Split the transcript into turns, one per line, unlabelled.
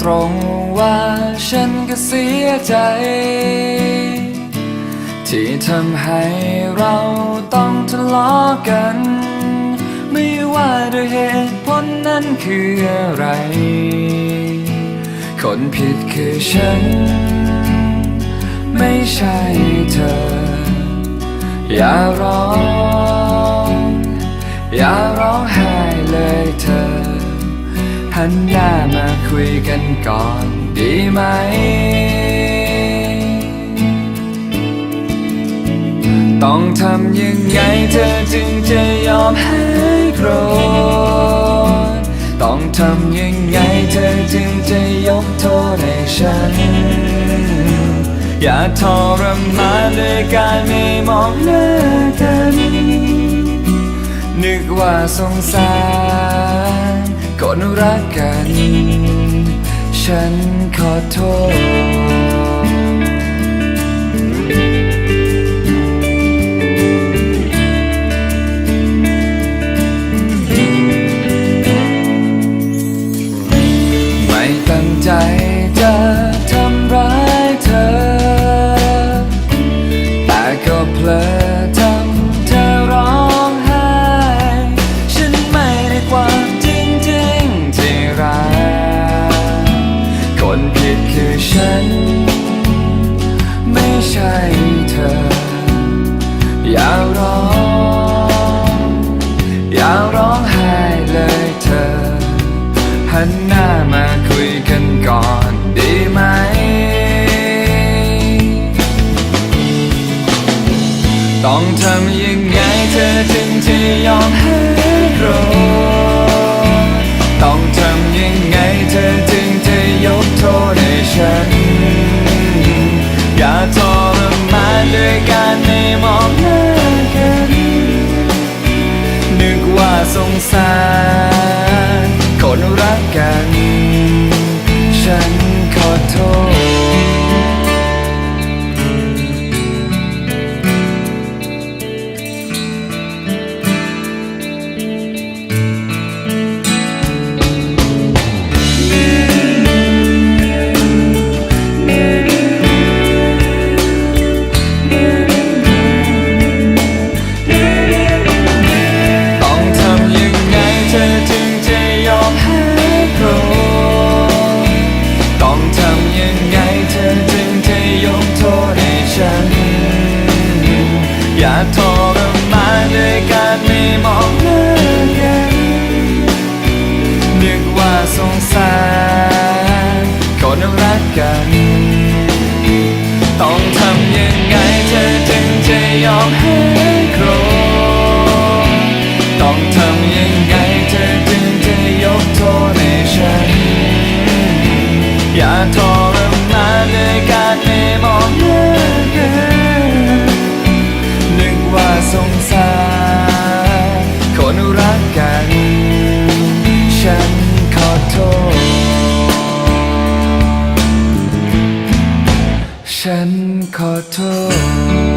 ตรงว่าฉันก็เสียใจ ที่ทำให้เราต้องทะเลาะกัน ไม่ว่าด้วยเหตุผลนั้นคืออะไร คนผิดคือฉัน ไม่ใช่เธอ อย่าร้อง อย่าร้องไห้เลยเธอ หันหน้ามาคุยกันก่อนดีไหม ต้องทำยังไงเธอจึงจะยอมให้โกรธ ต้องทำยังไงเธอจึงจะยกโทษให้ฉัน อย่าทรมานด้วยการไม่มองหน้ากัน นึกว่าสงสาร คนรักกัน ฉันขอโทษ หันหน้ามาคุยกันก่อนดีไหม ต้องทำยังไงเธอจึงจะยอมให้โกรธต้องทำยังไงเธอจึงจะยกโทษให้ฉัน อย่าทรมานด้วยการไม่มองหน้ากัน นึกว่าสงสารคนรัก ยกโทษให้ฉัน อย่าทรมานด้วยการไม่มองหน้ากันนึกว่าสงสารคนรักกัน ต้องทำยังไงเธอจึงจะยอมให้โกรธต้องทำยังไงเธอจึงจะยกโทษให้ฉัน อย่าท ฉันขอโทษ